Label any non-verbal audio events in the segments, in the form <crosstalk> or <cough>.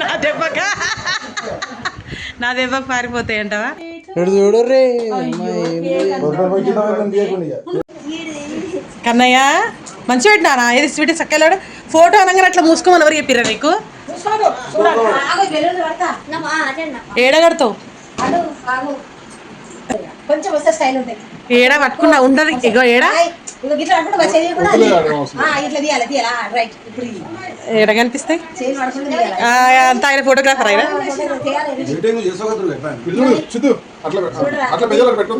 నా దెబ్బక? నా దెబ్బకు పారిపోతాయి అంటావా కన్నయ్య మంచి పెట్టినా ఏది స్వీట్ సక్కలాడు ఫోటో అనగానే అట్లా మూసుకోమని ఎవరు చెప్పిరా నీకు? ఏడగడతావు? ఏడ పట్టుకున్నా ఉండదు. ఇగో ఏడ? ఇట్లా తీయాలి తీయాలా. రైట్ ఇప్పుడు ఏడ కనిపిస్తాయి అంత ఆయన ఫోటోగ్రాఫర్ పెట్టుకో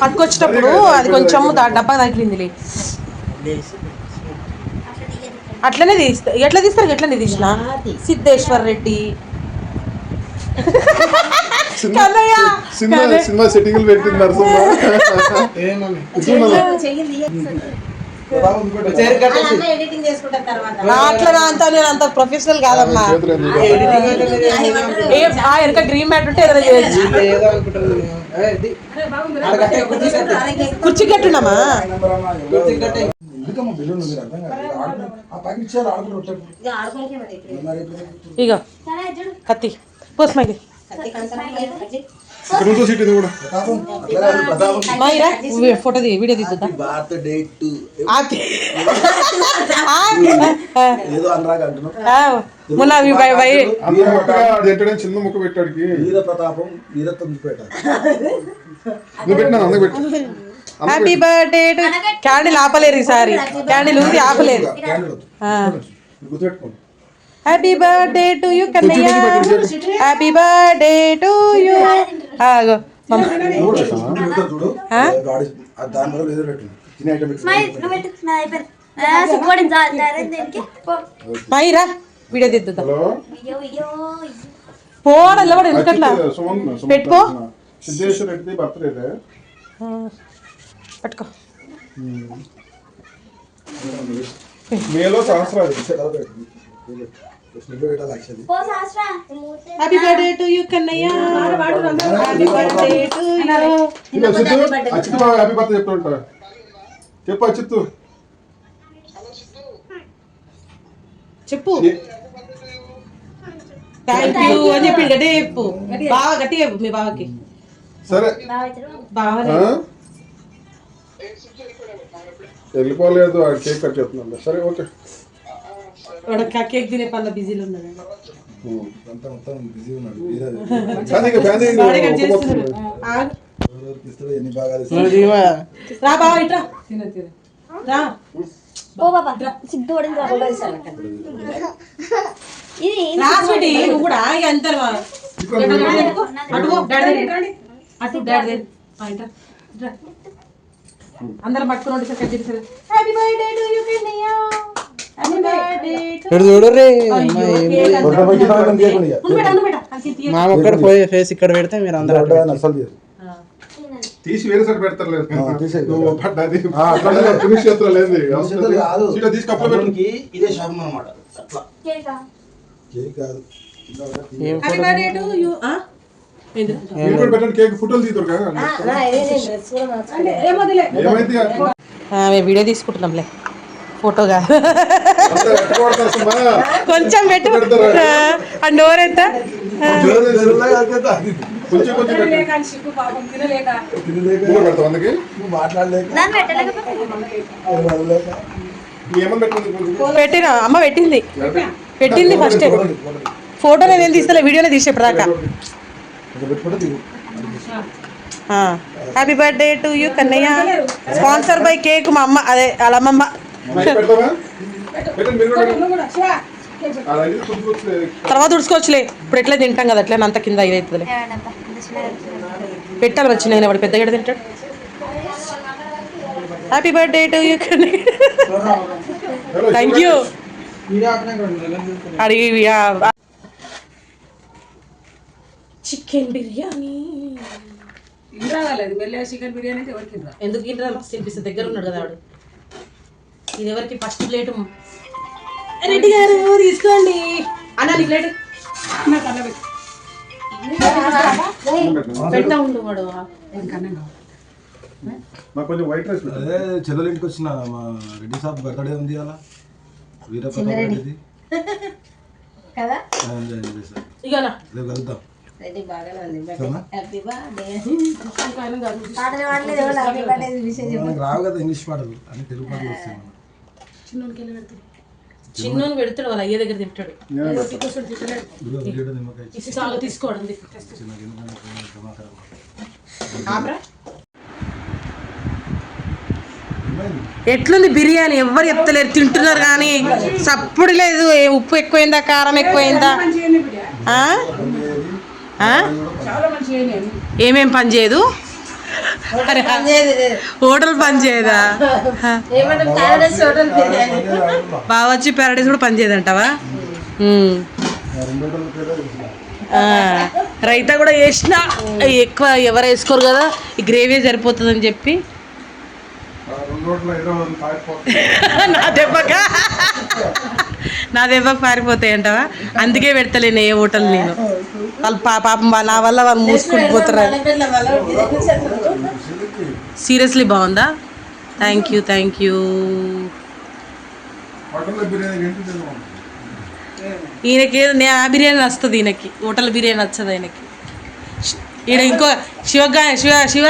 పట్టుకొచ్చేటప్పుడు అది కొంచెం దా- డబ్బా తగిలిందిలే అట్లనే తీస్తా ఎట్లా తీస్తారు? ఎట్లనే తీసిన? సిద్ధేశ్వర్ రెడ్డి. <laughs> సినిమా కన్నయ్య. సినిమా సెట్టింగ్లు పెట్టింది నరసింహ. అట్లా నా అంత నేను అంత ప్రొఫెషనల్ కాదమ్మా. వెనక గ్రీన్ మ్యాట్ ఉంటే ఏదైనా చేయొచ్చు. కుర్చీ కట్టున్నామా ఇక కత్తి. పోస్మైకి ఉందో ఫోటో తీ వీడియో తీద్దా ఏదో అనురాగ్ అంటున్నావు. చిన్న ముక్క పెట్టాడికి. వీర ప్రతాపం నువ్వు పెట్టినా అందుకు పెట్టు. హ్యాపీ బర్త్డే క్యాండిల్ ఆపలేరు ఈసారి. క్యాండిల్ క్యాండిల్ వద్దు. గుర్తుపెట్టుకోండి. Happy birthday to you Kannayya happy birthday to you ఆగో వీడియో ఎందుకట్లా? సుమన్ పెట్టుకో. మేలో సహస్రాది happy birthday to you Kannayya. Happy birthday to Achit Babu happy birthday చెప్తూ ఉంటా చెప్పు థ్యాంక్ యూ అని చెప్పి గట్టిగా చెప్పు. బాగా గట్టిగా చెప్పు మీ బావకి. సరే. బాగా ఆ? వెళ్ళిపోలేదు ఆ కేక్ కట్ చేస్తున్నాను సరే ఓకే. వాడు కేక్ తినే పనుల బిజీలో ఉన్నాడు. అంతా మొత్తం బిజీ ఉన్నాడు. <laughs> ఎన్ని భాగాలు. రా బావ ఇట్రా నువ్వు కూడా ఇక అంతే రా. అటు డాడీ. అటు డాడీ. అందరం పట్టుకుని ఉంటే కట్ చేసేది happy birthday to you Kannayya happy birthday to ఇటు చూడు రే రొట్టె పైకి తాగడం తీయకుండా ఇక. ఉండు. పెట్టు, ఉండు పెట్టు. అది తీయ. మామ ఒక్కడ పోయి ఫేస్ ఇక్కడ పెడితే మీరు అందరూ. తీసి వేరే సైడ్ పెడతారు ఇదే కేక్. ఫోటోలు మేము వీడియో తీసుకుంటున్నాంలే. ఫోటో కాదు. కొంచెం పెట్టు? ఆ నోరు ఎంత? పెట్టిన? అమ్మ పెట్టింది. పెట్టింది ఫస్ట్. ఫోటో నేను తీస్తలే వీడియోనే తీసేప్పుడు దాకా కొంచెం పెట్టుకుంటే దిగు. Happy birthday to you Kannayya. Sponsor by cake మా అమ్మ అదే వాళ్ళ అమ్మమ్మ. అయితే తర్వాత ఉడుచుకోవచ్చులే. ఇప్పుడు ఎట్లా తింటాం కదా అట్లా అంత కింద ఇది అవుతుందిలే పెట్టాలి వచ్చిన ఆయన వాడు పెద్దగా తింటాడు? Happy birthday to you thank you video ఆపినాక రెండు నెలలు చూసుకుని. అడిగి చికెన్ బిర్యానీ చికెన్ బిర్యానీ అంటే ఎవరికి ఎందుకు తినిపిస్తుంది దగ్గర ఉన్నాడు కదా వాడు. ఇది ఎవరికి ఫస్ట్ ప్లేట్? రెడ్డి గారు తీసుకోండి. అన్న నీ ప్లేట్ పెట్టండి. పెడతా ఉండు వాడు. నాకు కొంచెం వైట్ రైస్ పెట్టు. అదే చెల్లెల ఇంటికి వచ్చిన మా రెడ్డి సాబ్ బర్త్డే ఉంది అలా వీరప్రతాప్ రెడ్డిది. కదా. ఇక. రేపు కలుద్దాం. బాగానే ఉంది? Happy birthday. పాటలు పాడలేదు విషయం రావు కదా ఇంగ్లీష్ పాటలు. అని తెలుగు పాటలు వస్తాయి. మనకు. చిన్నోని పెడతాడు వాళ్ళ అయ్య దగ్గర తింటాడు. చాలా తీసుకోవడం? ఎట్లుంది బిర్యానీ? ఎవ్వరు చెప్తలేరు. తింటున్నారు కానీ సప్పుడు లేదు. ఏ ఉప్పు ఎక్కువైందా? కారం ఎక్కువైందా? ఏమేం పని చేయదు? హోటల్ పని చేయదా? ఏమంటారు ప్యారడైస్ కూడా పని చేయదంటావా ఉమ్. ఆ రెండు రోజుల పేరు తెలిసిన. ఆ, రైతా కూడా వేసిన ఎక్కువ ఎవరు వేసుకోరు కదా ఈ గ్రేవీ సరిపోతుందని చెప్పి. నా దెబ్బగా నా దెబ్బకు పారిపోతాయి అంటావా అందుకే పెడతలేను ఏ హోటల్ నేను. వాళ్ళు పా పాపం నా వల్ల వాళ్ళు మూసుకుని పోతారు సీరియస్లీ బాగుందా? థ్యాంక్ యూ థ్యాంక్ యూ ఈయనకి నే- ఆ బిర్యానీ నచ్చుతుంది ఈయనకి. హోటల్ బిర్యానీ నచ్చదు ఆయనకి ఈయన ఇంకో శివగా శివ శివ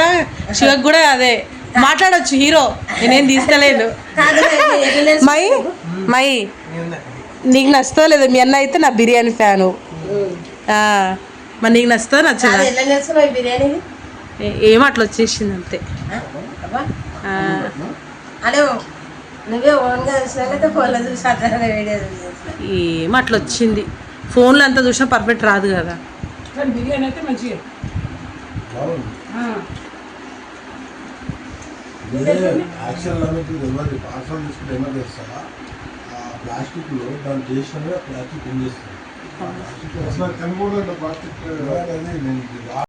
శివకు కూడా అదే. మాట్లాడొచ్చు హీరో. నేనేం తీస్తలేను మై మై నీకు నచ్చుతో లేదు మీ అన్న అయితే నా బిర్యానీ ఫ్యాను. మరి నీకు నచ్చుతో నచ్చదా? బిర్యానీ? ఏ- అట్లా వచ్చేసింది అంతే. ఏం అట్లా వచ్చింది? ఫోన్లో అంతా చూసినా పర్ఫెక్ట్ రాదు కదా. తీసుకుంటే ఏమో చేస్తారా ఆ ప్లాస్టిక్లో దాన్ని చేసిన ప్లాస్టిక్ ఏం చేస్తుంది ఆ ప్లాస్టిక్ అసలు తినకూడదు ప్లాస్టిక్ అదే నేను